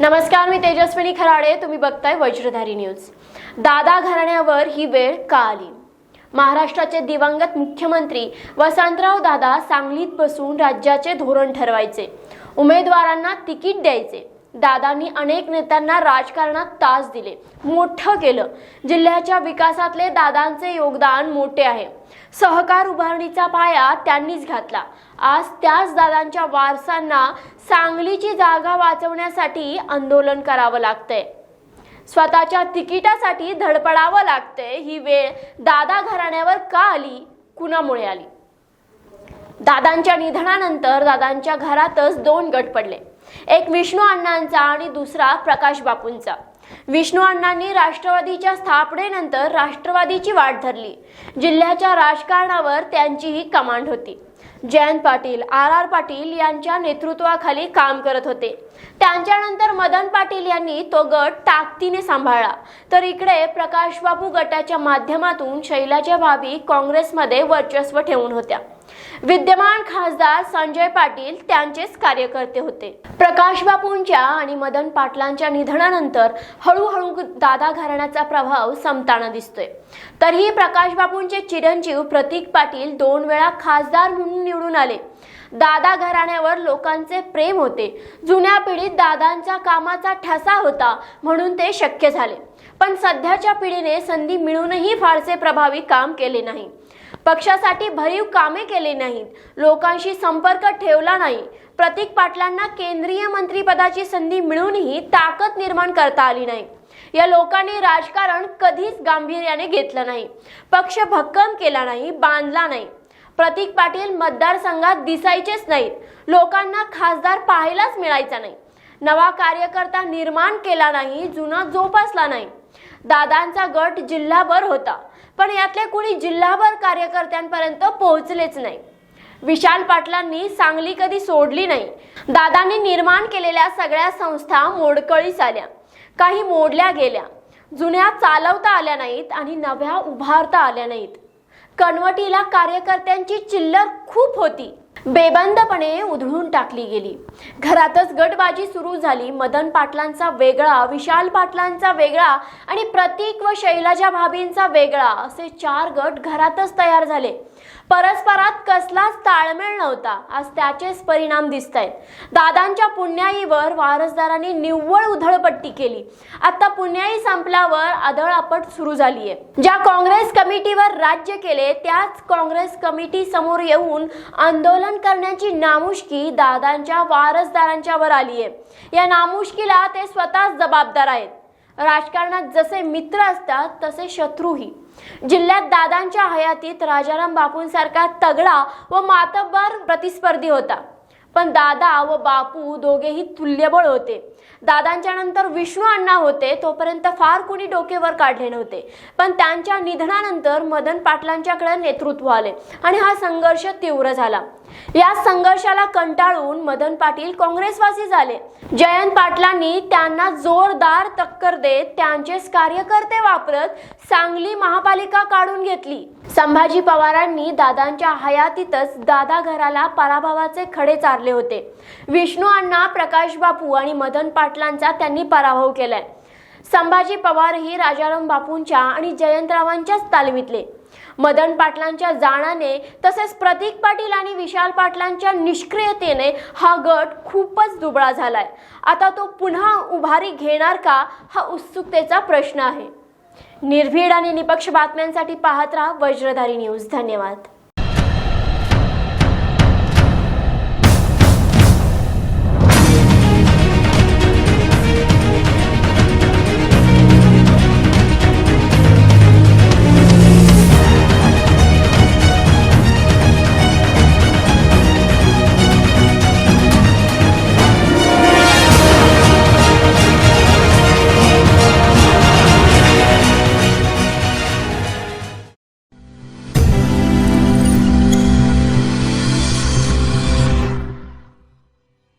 नमस्कार मी तेजस्विनी खराडे. तुम्ही बघताय वज्रधारी न्यूज. दादा घराण्यावर ही वेळ का आली? महाराष्ट्राचे दिवंगत मुख्यमंत्री वसंतराव दादा सांगलीत बसून राज्याचे धोरण ठरवायचे. उमेदवारांना तिकीट द्यायचे. दादांनी अनेक नेत्यांना राजकारणात तास दिले. मोठं केलं. जिल्ह्याच्या विकासातले दादांचे योगदान मोठे आहे. सहकार उभारणीचा पाया त्यांनीच घातला. आज त्याच दादांच्या वारसांना सांगलीची जागा वाचवण्यासाठी आंदोलन करावं लागतंय. स्वतःच्या तिकिटासाठी धडपडावं लागतंय. ही वेळ दादा घराण्यावर का आली? कुणामुळे आली? दादांच्या निधनानंतर दादांच्या घरातच दोन गट पडले. एक विष्णू अण्णांचा आणि दुसरा प्रकाश बापूंचा. विष्णू अण्णांनी राष्ट्रवादीच्या स्थापनेनंतर राष्ट्रवादीची वाट धरली. जिल्ह्याच्या राजकारणावर त्यांचीही कमांड होती. जयंत पाटील आर आर पाटील यांच्या नेतृत्वाखाली काम करत होते. त्यांच्यानंतर मदन पाटील यांनी तो गट ताकदीने सांभाळला. तर इकडे प्रकाशबाबू गटाच्या माध्यमातून शैलाच्या भाभी काँग्रेसमध्ये वर्चस्व ठेवून होत्या. विद्यमान खासदार संजय पाटील त्यांचेच कार्यकर्ते होते. प्रकाश बापूंच्या आणि मदन पाटलांच्या निधनानंतर हळूहळू दादा घराण्याचा प्रभाव संपताना दिसतोय. तरीही प्रकाश बापूंचे चिरंजीव प्रतीक पाटील दोन वेळा खासदार म्हणून निवडून आले. दादा घराण्यावर लोकांचे प्रेम होते. जुन्या पिढीत दादांचा कामाचा ठसा होता म्हणून ते शक्य झाले. पण सध्याच्या पिढीने संधी मिळूनही फारसे प्रभावी काम केले नाही. पक्षासाठी भरीव कामे केली नाहीत. लोकांशी संपर्क ठेवला नाही. प्रतीक पाटलांना केंद्रीय मंत्रीपदाची संधी मिळूनही ताकद निर्माण करता आली नाही. या लोकांनी राजकारण कधीच गांभीर्याने घेतलं नाही. पक्ष भक्कम केला नाही बांधला नाही. प्रतीक पाटील मतदारसंघात दिसायचेच नाहीत. लोकांना खासदार पाहायलाच मिळायचा नाही. नवा कार्यकर्ता निर्माण केला नाही जुना जोपासला नाही. दादांचा गट जिल्हाभर होता. पण यातले कुणी जिल्हाभर कार्यकर्त्यांपर्यंत पोहोचलेच नाही. विशाल पाटलांनी सांगली कधी सोडली नाही. दादांनी निर्माण केलेल्या सगळ्या संस्था मोडकळीस आल्या. काही मोडल्या गेल्या. जुन्या चालवता आल्या नाहीत आणि नव्या उभारता आल्या नाहीत. कणवटीला कार्यकर्त्यांची चिल्लर खूप होती. बेबंदपणे उधळून टाकली गेली. घरातच गटबाजी सुरू झाली. मदन पाटलांचा वेगळा विशाल पाटलांचा वेगळा आणि प्रतीक व शैलाजा भाभींचा वेगळा असे चार गट घरातच तयार झाले. परस्परात कसलाच ताळमेळ नव्हता. आज त्याचेच परिणाम दिसत आहेत दादांच्या पुण्याईवर वारसदारांनी निव्वळ उधळपट्टी केली. आता पुण्याई संपल्यावर आदळआपट सुरू झालीये. ज्या काँग्रेस कमिटीवर राज्य केले त्याच काँग्रेस कमिटी समोर येऊन आंदोलन करण्याची नामुष्की दादांच्या वारसदारांच्या वर आलीये या नामुष्कीला ते स्वतःच जबाबदार आहेत. राजकारणात जसे मित्र असतात तसे शत्रूही. जिल्ह्यात दादांच्या हयातीत राजाराम बापूंसारखा तगडा व मातब्बर प्रतिस्पर्धी होता. पण दादा व बापू दोघेही तुल्यबळ होते. दादांच्या नंतर विष्णू अण्णा होते तोपर्यंत फार कुणी डोकेवर काढले नव्हते. पण त्यांच्या निधनानंतर मदन पाटलांच्याकडे नेतृत्व आले आणि हा संघर्ष तीव्र झाला. या संघर्षाला कंटाळून मदन पाटील काँग्रेसवासी झाले. जयंत पाटलांनी त्यांना जोरदार टक्कर देत त्यांचेच कार्यकर्ते वापरत सांगली महापालिका काढून घेतली. संभाजी पवारांनी दादांच्या हयातीतच दादा घराला पराभवाचे खडे चारले होते. विष्णू अण्णा प्रकाश बापू आणि मदन पाटलांचा त्यांनी पराभव केलाय. संभाजी पवार ही राजाराम बापूंच्या आणि जयंतरावांच्याच तालमीतले. मदन पाटलांच्या जाण्याने तसेच प्रतीक पाटील आणि विशाल पाटलांच्या निष्क्रियतेने हा गट खूपच दुबळा झालाय. आता तो पुन्हा उभारी घेणार का हा उत्सुकतेचा प्रश्न आहे. निर्भीड आणि निपक्ष बातम्यांसाठी पाहत राहा वज्रधारी न्यूज. धन्यवाद.